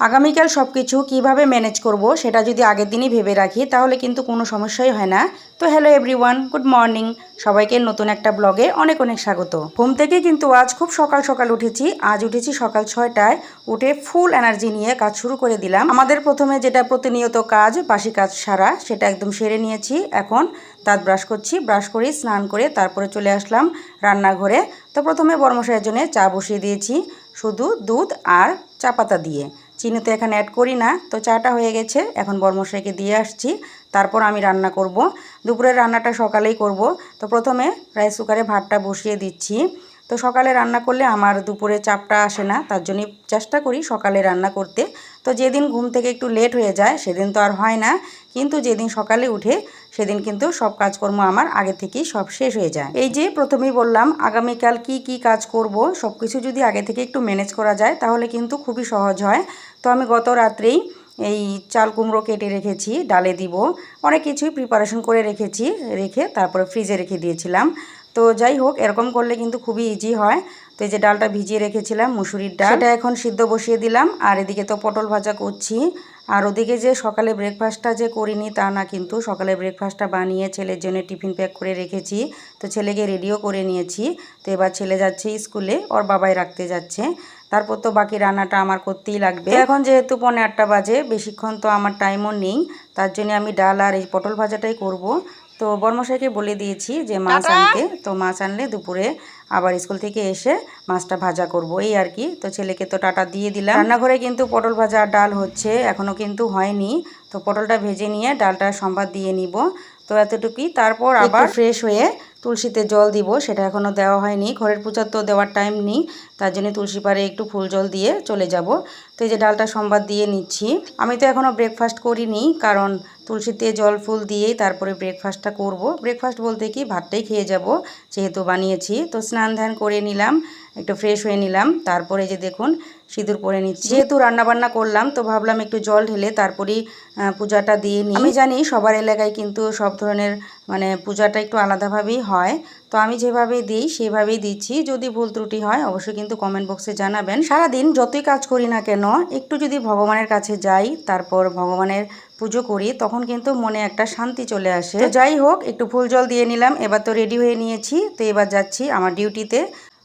আগামীকাল সব কিছু কীভাবে ম্যানেজ করব সেটা যদি আগের দিনই ভেবে রাখি, তাহলে কিন্তু কোনো সমস্যাই হয় না। তো হ্যালো এভরিওয়ান গুড মর্নিং সবাইকে নতুন একটা ব্লগে অনেক অনেক স্বাগত। ঘুম থেকে কিন্তু আজ খুব সকাল সকাল উঠেছি। আজ উঠেছি সকাল ছয়টায়। উঠে ফুল এনার্জি নিয়ে কাজ শুরু করে দিলাম। আমাদের প্রথমে যেটা প্রতিনিয়ত কাজ, বাসি কাজ সারা, সেটা একদম সেরে নিয়েছি। এখন দাঁত ব্রাশ করছি। ব্রাশ করে স্নান করে তারপরে চলে আসলাম রান্নাঘরে। তো প্রথমে বর্মশাইয়ের জন্য চা বসিয়ে দিয়েছি। শুধু দুধ আর চা পাতা দিয়ে। চিনি তো এখানে অ্যাড করি না, তো চাটা হয়ে গেছে। এখন বর্মশাইকে দিয়ে আসছি, তারপর আমি রান্না করব। দুপুরের রান্নাটা সকালেই করব। তো প্রথমে রাইস কুকারে ভাতটা বসিয়ে দিচ্ছি। তো সকালে রান্না করলে আমার দুপুরে চাপটা আসে না, তার জন্য চেষ্টা করি সকালে রান্না করতে। তো যেদিন ঘুম থেকে একটু লেট হয়ে যায়, সেদিন তো আর হয় না, কিন্তু যেদিন সকালে উঠে, সেদিন কিন্তু সব কাজকর্ম আমার আগে থেকেই সব শেষ হয়ে যায়। এই যে প্রথমেই বললাম, আগামীকাল কি কি কাজ করব সব কিছু যদি আগে থেকে একটু ম্যানেজ করা যায়, তাহলে কিন্তু খুবই সহজ হয়। তো আমি গত রাত্রেই এই চাল কুমড়ো কেটে রেখেছি, ডালে দিব। অনেক কিছুই প্রিপারেশন করে রেখেছি, রেখে তারপরে ফ্রিজে রেখে দিয়েছিলাম। তো যাই হোক, এরকম করলে কিন্তু খুবই ইজি হয়। তো এই যে ডালটা ভিজিয়ে রেখেছিলাম, মুসুরির ডাল। সেটা এখন সিদ্ধ বসিয়ে দিলাম, আর এদিকে তো পটল ভাজা করছি। আর ওদিকে যে সকালে ব্রেকফাস্টটা যে করিনি, তা না কিন্তু সকালে ব্রেকফাস্টটা বানিয়ে ছেলের জন্য টিফিন প্যাক করে রেখেছি। তো ছেলেকে রেডিও করে নিয়েছি। তো এবার ছেলে যাচ্ছে স্কুলে, ওর বাবাই রাখতে যাচ্ছে। তারপর তো বাকি রান্নাটা আমার করতেই লাগবে। এখন যেহেতু পনেরো আটটা বাজে বেশিক্ষণ তো আমার টাইমও নেই তার জন্য আমি ডাল আর এই পটল ভাজাটাই করব। তো বর্মশাইকে বলে দিয়েছি যে মাছ আনতে তো মাছ আনলে দুপুরে আবার স্কুল থেকে এসে মাছটা ভাজা করব এই আর কি। তো ছেলেকে তো টাটা দিয়ে দিলাম। রান্নাঘরে কিন্তু পটল ভাজা আর ডাল হচ্ছে এখনও কিন্তু হয়নি। তো পটলটা ভেজে নিয়ে ডালটা সম্বাদ দিয়ে নিব। তো এতটুকুই তারপর আবার ফ্রেশ হয়ে তুলসীতে জল দিব, সেটা এখনও দেওয়া হয়নি। ঘরের পূজার তো দেওয়ার টাইম নেই, তার জন্য তুলসী পারে একটু ফুল জল দিয়ে চলে যাব। তো এই যে ডালটা সম্বাদ দিয়ে নিচ্ছি। আমি তো এখনও ব্রেকফাস্ট করিনি, কারণ তুলসীতে জল ফুল দিয়েই তারপরে ব্রেকফাস্টটা করব। ব্রেকফাস্ট বলতে কি, ভাতটাই খেয়ে যাব, যেহেতু বানিয়েছি। তো স্নান ধ্যান করে নিলাম। একটু ফ্রেশ হয়ে নিলাম। তারপরে যে দেখুন, সিঁদুর পরে নিচ্ছি। যেহেতু রান্নাবান্না করলাম, তো ভাবলাম একটু জল ঢেলে তারপরেই পূজাটা দিয়ে নিই। আমি জানি সবার এলাকায় কিন্তু সব ধরনের মানে পূজাটা একটু আলাদাভাবেই হয়। তো আমি যেভাবে দিই, সেভাবেই দিচ্ছি। যদি ভুল ত্রুটি হয়, অবশ্যই কিন্তু কমেন্ট বক্সে জানাবেন। সারাদিন যতই কাজ করি না কেন, একটু যদি ভগবানের কাছে যাই, তারপর ভগবানের পুজো করি, তখন কিন্তু মনে একটা শান্তি চলে আসে। যাই হোক, একটু ফুল জল দিয়ে নিলাম। এবার তো রেডি হয়ে নিয়েছি। তো এবার যাচ্ছি আমার ডিউটিতে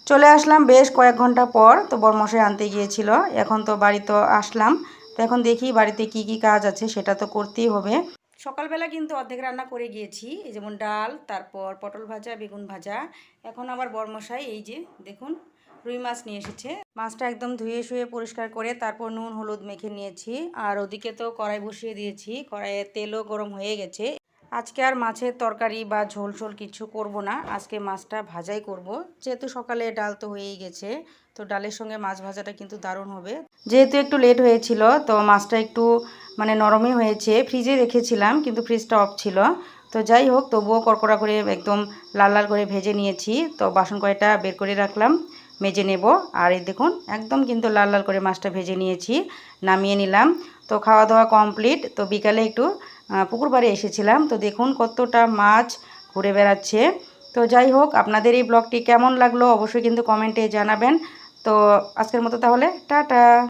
চলে আসলাম বেশ কয়েক ঘণ্টা পর, তো বরমশাই আনতে গিয়েছিল। এখন তো বাড়িতে আসলাম। তো এখন দেখি বাড়িতে কি কি কাজ আছে, সেটা তো করতেই হবে। সকালবেলা কিন্তু অর্ধেক রান্না করে গিয়েছি। এই যেমন ডাল, তারপর পটল ভাজা, বেগুন ভাজা। এখন আবার বরমশাই, এই যে দেখুন, রুই মাছ নিয়ে এসেছে। মাছটা একদম ধুয়ে শুয়ে পরিষ্কার করে তারপর নুন, হলুদ মেখে নিয়েছি। আর ওদিকে তো কড়াই বসিয়ে দিয়েছি। কড়াইয়ে তেলও গরম হয়ে গেছে। আজকে আর মাছের তরকারি বা ঝোল ঝোল কিছু করব না। আজকে মাছটা ভাজাই করব। যেহেতু সকালে ডাল তো হয়েই গেছে, তো ডালের সঙ্গে মাছ ভাজাটা কিন্তু দারুণ হবে। যেহেতু একটু লেট হয়েছিল, তো মাছটা একটু মানে নরমই হয়েছে। ফ্রিজে রেখেছিলাম, কিন্তু ফ্রিজটা অফ ছিল। তো যাই হোক, তবুও কড়কড়া করে একদম লাল লাল করে ভেজে নিয়েছি। তো বাসন কয়টা বের করে রাখলাম, মেজে নেব। আর এই দেখুন, একদম কিন্তু লাল লাল করে মাছটা ভেজে নিয়েছি, নামিয়ে নিলাম। তো খাওয়া দাওয়া কমপ্লিট তো বিকালে একটু পুকুর বাড়ি এসেছিলাম। তো দেখুন কতটা মাছ ঘুরে বেড়াচ্ছে। তো যাই হোক, আপনাদের এই ব্লগটি কেমন লাগল অবশ্যই কিন্তু কমেন্টে জানাবেন। তো আজকের মতো তাহলে, টাটা।